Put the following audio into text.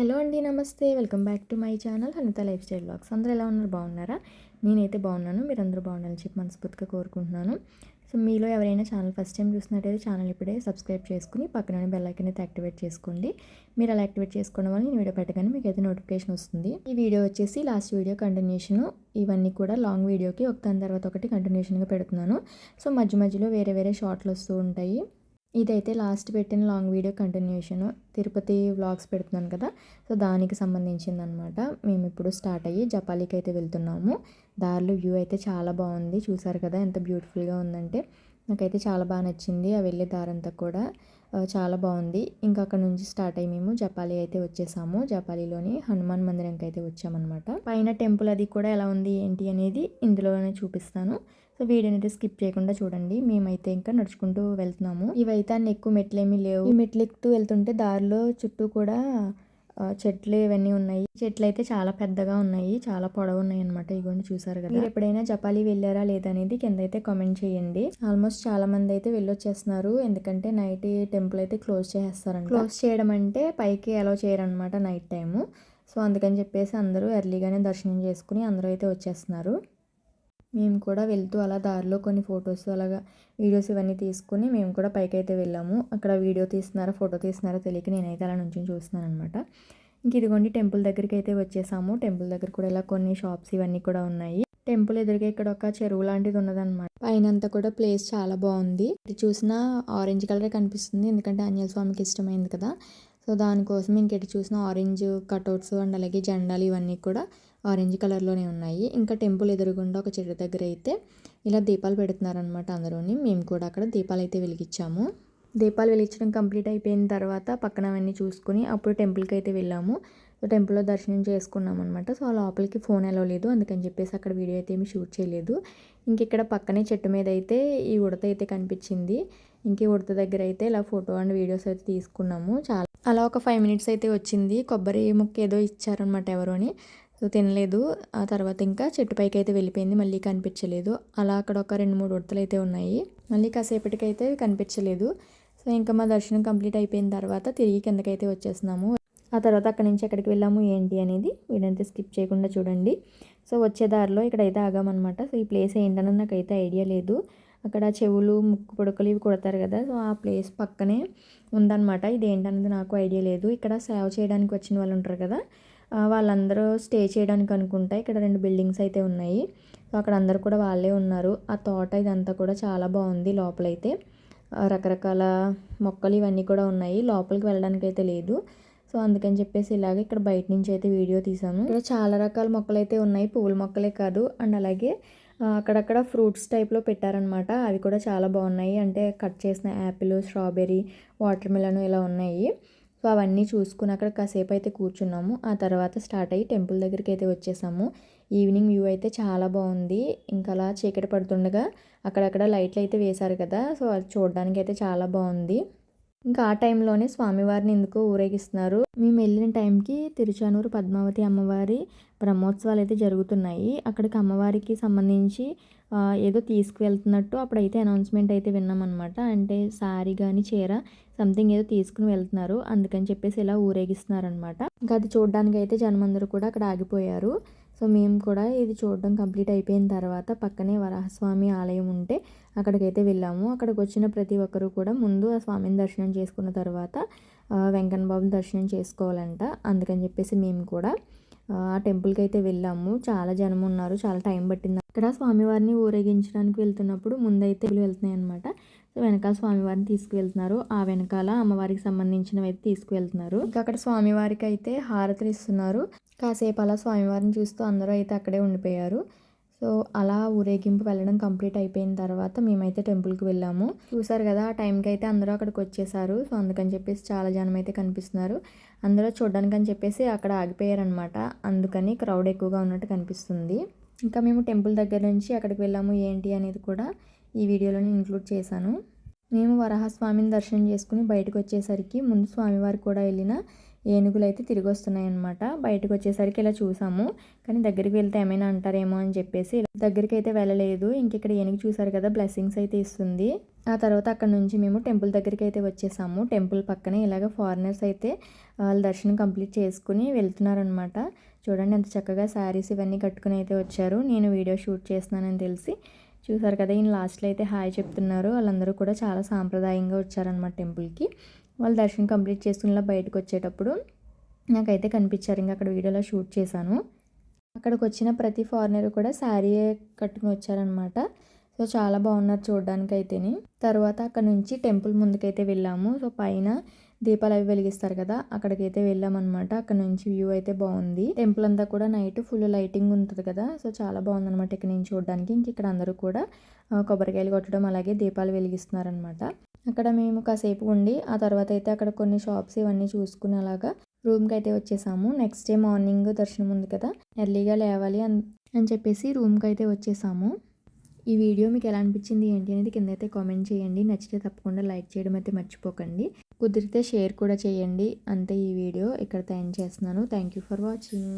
Hello అండి నమస్తే. Welcome back to my channel Anitha life style blogs. అందరూ ఎలా ఉన్నారు? బాగున్నారా? నేనైతే బాగున్నాను. మీరు అందరూ బాగుండాలని చెప్పి మనస్ఫూర్తిగా కోరుకుంటున్నాను. సో మీలో ఎవరైనా ఛానల్ ఫస్ట్ టైం చూసినట్టయితే ఛానల్ ఇప్పుడే సబ్స్క్రైబ్ చేసుకుని పక్కన బెల్ ఐకన్ అయితే యాక్టివేట్ చేసుకోండి. మీరు అలా యాక్టివేట్ చేసుకోవడం వల్ల నేను వీడియో పెట్టగానే మీకు అయితే నోటిఫికేషన్ వస్తుంది. ఈ వీడియో వచ్చేసి లాస్ట్ వీడియో కంటిన్యూషన్. ఇవన్నీ కూడా లాంగ్ వీడియోకి ఒక దాని తర్వాత ఒకటి కంటిన్యూషన్గా పెడుతున్నాను. సో మధ్య మధ్యలో వేరే వేరే షార్ట్లు వస్తూ ఉంటాయి. ఇదైతే లాస్ట్ పెట్టిన long video continuation. Tirupati vlogs పెడుతున్నాను కదా సో దానికి సంబంధించింది అనమాట మేము ఇప్పుడు స్టార్ట్ అయ్యి జపాలికి అయితే వెళ్తున్నాము. దారిలో వ్యూ అయితే చాలా బాగుంది. చూసారు కదా ఎంత బ్యూటిఫుల్గా ఉందంటే. నాకైతే చాలా బాగా నచ్చింది ఆ వెళ్ళే దారంతా కూడా. చాలా బాగుంది. ఇంకా అక్కడ నుంచి స్టార్ట్ అయ్యి మేము జపాలి అయితే వచ్చేసాము. జపాలిలోని హనుమాన్ మందిరంకి అయితే వచ్చామన్నమాట. పైన టెంపుల్ అది కూడా ఎలా ఉంది ఏంటి అనేది ఇందులోనే చూపిస్తాను. సో వీడియోని అయితే స్కిప్ చేయకుండా చూడండి. మేమైతే ఇంకా నడుచుకుంటూ వెళ్తున్నాము. ఇవైతే అన్ని ఎక్కువ మెట్లేమీ లేవు. ఈ మెట్లు ఎక్కుతూ వెళ్తుంటే దారిలో చుట్టూ కూడా చెట్లు ఇవన్నీ ఉన్నాయి. చెట్లు అయితే చాలా పెద్దగా ఉన్నాయి. చాలా పొడవు ఉన్నాయి అనమాట ఇవన్నీ చూసారు కదా. మీరు ఎప్పుడైనా జపాలి వెళ్ళారా లేదనేది కింద అయితే కామెంట్ చేయండి. ఆల్మోస్ట్ చాలా మంది అయితే వెళ్ళొచ్చేస్తున్నారు. ఎందుకంటే నైట్ టెంపుల్ అయితే క్లోజ్ చేసేస్తారంట. క్లోజ్ చేయడం అంటే పైకి అలో చేయరనమాట నైట్ టైము. సో అందుకని చెప్పేసి అందరూ ఎర్లీగానే దర్శనం చేసుకుని అందరూ అయితే వచ్చేస్తున్నారు. మేము కూడా వెళ్తూ అలా దారిలో కొన్ని ఫొటోస్ అలాగా వీడియోస్ ఇవన్నీ తీసుకుని మేము కూడా పైకి అయితే వెళ్ళాము. అక్కడ వీడియో తీస్తున్నారా ఫోటో తీస్తున్నారా తెలియక నేనైతే అలా నుంచి చూస్తున్నాను అనమాట ఇంక ఇదిగోండి టెంపుల్ దగ్గరికి అయితే వచ్చేసాము. టెంపుల్ దగ్గర కూడా ఇలా కొన్ని షాప్స్ ఇవన్నీ కూడా ఉన్నాయి. టెంపుల్ ఎదురుగా ఇక్కడ ఒక చెరువు లాంటిది ఉన్నదన్నమాట. పైన అంతా కూడా ప్లేస్ చాలా బాగుంది. ఇది చూసినా ఆరెంజ్ కలర్ కనిపిస్తుంది. ఎందుకంటే ఆంజనేయ స్వామికి ఇష్టమైంది కదా. సో దానికోసం ఇంకెటు చూసిన ఆరెంజ్ కటౌట్స్ అండ్ అలాగే జెండాలు ఇవన్నీ కూడా ఆరెంజ్ కలర్లోనే ఉన్నాయి. ఇంకా టెంపుల్ ఎదురుగుండా ఒక చెట్టు దగ్గర అయితే ఇలా దీపాలు పెడుతున్నారనమాట అందరూని. మేము కూడా అక్కడ దీపాలు అయితే వెలిగించాము. దీపాలు వెలిగించడం కంప్లీట్ అయిపోయిన తర్వాత పక్కన అవన్నీ చూసుకుని అప్పుడు టెంపుల్కి అయితే వెళ్ళాము. సో టెంపుల్లో దర్శనం చేసుకున్నాం అనమాట సో ఆ లోపలికి ఫోన్ ఎలా లేదు. అందుకని చెప్పేసి అక్కడ వీడియో అయితే ఏమి షూట్ చేయలేదు. ఇంక ఇక్కడ పక్కనే చెట్టు మీద అయితే ఈ ఉడత అయితే కనిపించింది. ఇంక ఉడత దగ్గర అయితే ఇలా ఫోటో అండ్ వీడియోస్ అయితే తీసుకున్నాము. చాలా అలా ఒక ఫైవ్ మినిట్స్ అయితే వచ్చింది. కొబ్బరి ముక్క ఏదో ఇచ్చారనమాట ఎవరోని సో తినలేదు. ఆ తర్వాత ఇంకా చెట్టు పైకి అయితే వెళ్ళిపోయింది. మళ్ళీ కనిపించలేదు. అలా అక్కడ ఒక రెండు మూడు ఉడతలు అయితే ఉన్నాయి. మళ్ళీ కాసేపటికైతే కనిపించలేదు. సో ఇంకా మా దర్శనం కంప్లీట్ అయిపోయిన తర్వాత తిరిగి కిందకైతే వచ్చేస్తున్నాము. ఆ తర్వాత అక్కడి నుంచి ఎక్కడికి వెళ్ళాము ఏంటి అనేది వీడంతా స్కిప్ చేయకుండా చూడండి. సో వచ్చే దారిలో ఇక్కడైతే ఆగామన్నమాట సో ఈ ప్లేస్ ఏంటన్నది నాకైతే ఐడియా లేదు. అక్కడ చెవులు ముక్కు పొడకలు ఇవి కొడతారు కదా సో ఆ ప్లేస్ పక్కనే ఉందన్నమాట. ఇది ఏంటన్నది నాకు ఐడియా లేదు. ఇక్కడ సేవ చేయడానికి వచ్చిన వాళ్ళు ఉంటారు కదా వాళ్ళందరూ స్టే చేయడానికి అనుకుంటా ఇక్కడ రెండు బిల్డింగ్స్ అయితే ఉన్నాయి. సో అక్కడ అందరు కూడా వాళ్ళే ఉన్నారు. ఆ తోట ఇదంతా కూడా చాలా బాగుంది లోపలైతే. రకరకాల మొక్కలు ఇవన్నీ కూడా ఉన్నాయి. లోపలికి వెళ్ళడానికి అయితే లేదు. సో అందుకని చెప్పేసి ఇలాగ ఇక్కడ బయట నుంచి అయితే వీడియో తీసాము. ఇక్కడ చాలా రకాల మొక్కలు అయితే ఉన్నాయి. పువ్వుల మొక్కలే కాదు. అండ్ అలాగే అక్కడక్కడ ఫ్రూట్స్ టైప్లో పెట్టారనమాట. అవి కూడా చాలా బాగున్నాయి. అంటే కట్ చేసిన యాపిల్ స్ట్రాబెర్రీ వాటర్ మిలన్ ఇలా ఉన్నాయి. సో అవన్నీ చూసుకుని అక్కడ కాసేపు అయితే కూర్చున్నాము. ఆ తర్వాత స్టార్ట్ అయ్యి టెంపుల్ దగ్గరికి అయితే వచ్చేసాము. ఈవినింగ్ వ్యూ అయితే చాలా బాగుంది. ఇంకా అలా చీకటి పడుతుండగా అక్కడక్కడ లైట్లు అయితే వేశారు కదా సో అది చూడడానికి అయితే చాలా బాగుంది. ఇంకా ఆ టైంలోనే స్వామివారిని ఎందుకు ఊరేగిస్తున్నారు. మేము వెళ్ళిన టైంకి తిరుచానూరు పద్మావతి అమ్మవారి బ్రహ్మోత్సవాలు అయితే జరుగుతున్నాయి. అక్కడికి అమ్మవారికి సంబంధించి ఏదో తీసుకువెళ్తున్నట్టు అప్పుడైతే అనౌన్స్మెంట్ అయితే విన్నామన్నమాట. అంటే సారీ కానీ చీర సంథింగ్ ఏదో తీసుకుని వెళ్తున్నారు. అందుకని చెప్పేసి ఇలా ఊరేగిస్తున్నారనమాట ఇంకా అది చూడడానికి అయితే జనమందరూ కూడా అక్కడ ఆగిపోయారు. సో మేము కూడా ఇది చూడడం కంప్లీట్ అయిపోయిన తర్వాత పక్కనే వరాహస్వామి ఆలయం ఉంటే అక్కడికైతే వెళ్ళాము. అక్కడికి వచ్చిన ప్రతి ఒక్కరు కూడా ముందు ఆ స్వామిని దర్శనం చేసుకున్న తర్వాత వెంకన్న బాబుని దర్శనం చేసుకోవాలంట. అందుకని చెప్పేసి మేము కూడా ఆ టెంపుల్కి అయితే వెళ్ళాము. చాలా జనం ఉన్నారు. చాలా టైం పట్టింది. అక్కడ స్వామివారిని ఊరేగించడానికి వెళ్తున్నప్పుడు ముందైతే వెళ్తున్నాయి అనమాట సో వెనకాల స్వామివారిని తీసుకువెళ్తున్నారు. ఆ వెనకాల అమ్మవారికి సంబంధించినవి అయితే తీసుకువెళ్తున్నారు. ఇంకా అక్కడ స్వామివారికి అయితే హారతులు ఇస్తున్నారు. కాసేపు అలా స్వామివారిని చూస్తూ అందరూ అయితే అక్కడే ఉండిపోయారు. సో అలా ఊరేగింపు వెళ్ళడం కంప్లీట్ అయిపోయిన తర్వాత మేమైతే టెంపుల్కి వెళ్ళాము. చూసారు కదా ఆ టైంకి అయితే అందరూ అక్కడికి వచ్చేసారు. సో అందుకని చెప్పేసి చాలా జనం అయితే కనిపిస్తున్నారు. అందరూ చూడడానికి అని చెప్పేసి అక్కడ ఆగిపోయారనమాట అందుకని క్రౌడ్ ఎక్కువగా ఉన్నట్టు కనిపిస్తుంది. ఇంకా మేము టెంపుల్ దగ్గర నుంచి అక్కడికి వెళ్ళాము ఏంటి అనేది కూడా ఈ వీడియోలో ఇంక్లూడ్ చేశాను. మేము వరాహస్వామిని దర్శనం చేసుకుని బయటకు వచ్చేసరికి ముందు స్వామివారికి కూడా వెళ్ళిన ఏనుగులు అయితే తిరిగి వస్తున్నాయి అనమాట బయటకు వచ్చేసరికి ఇలా చూసాము. కానీ దగ్గరికి వెళ్తే ఏమైనా అంటారేమో అని చెప్పేసి దగ్గరికి అయితే వెళ్ళలేదు. ఇంక ఇక్కడ ఏనుగు చూసారు కదా బ్లెస్సింగ్స్ అయితే ఇస్తుంది. ఆ తర్వాత అక్కడ నుంచి మేము టెంపుల్ దగ్గరికి అయితే వచ్చేసాము. టెంపుల్ పక్కనే ఇలాగ ఫారినర్స్ అయితే వాళ్ళ దర్శనం కంప్లీట్ చేసుకుని వెళ్తున్నారనమాట చూడండి ఎంత చక్కగా శారీస్ ఇవన్నీ కట్టుకుని అయితే వచ్చారు. నేను వీడియో షూట్ చేస్తున్నానని తెలిసి. చూసారు కదా ఈయన లాస్ట్లో అయితే హాయ్ చెప్తున్నారు. వాళ్ళందరూ కూడా చాలా సాంప్రదాయంగా వచ్చారనమాట టెంపుల్కి. వాళ్ళు దర్శనం కంప్లీట్ చేసుకుని బయటకు వచ్చేటప్పుడు నాకైతే కనిపించారు. ఇంకా అక్కడ వీడియోలో షూట్ చేశాను. అక్కడికి వచ్చిన ప్రతి ఫారినర్ కూడా శారీ కట్టుకుని వచ్చారనమాట సో చాలా బాగున్నారు చూడడానికి అయితేని తర్వాత అక్కడ నుంచి టెంపుల్ ముందుకైతే వెళ్ళాము. సో పైన దీపాలు అవి వెలిగిస్తారు కదా అక్కడికైతే వెళ్ళామన్నమాట. అక్కడ నుంచి వ్యూ అయితే బాగుంది. టెంపుల్ అంతా కూడా నైట్ ఫుల్ లైటింగ్ ఉంటుంది కదా సో చాలా బాగుందన్నమాట ఇక్కడ నుంచి చూడడానికి. ఇంక ఇక్కడ అందరూ కూడా కొబ్బరికాయలు కొట్టడం అలాగే దీపాలు వెలిగిస్తున్నారనమాట అక్కడ మేము కాసేపు ఉండి ఆ తర్వాత అయితే అక్కడ కొన్ని షాప్స్ ఇవన్నీ చూసుకుని అలాగా రూమ్కి అయితే వచ్చేసాము. నెక్స్ట్ డే మార్నింగ్ దర్శనం ఉంది కదా ఎర్లీగా లేవాలి అని అని చెప్పేసి రూమ్కి అయితే వచ్చేసాము. ఈ వీడియో మీకు ఎలా అనిపించింది ఏంటి అనేది కింద అయితే కామెంట్ చేయండి. నచ్చితే తప్పకుండా లైక్ చేయడం అయితే మర్చిపోకండి. కుదిరితే షేర్ కూడా చేయండి. అంతే ఈ వీడియో ఇక్కడ థ్యాంక్ చేస్తున్నాను. Thank you for watching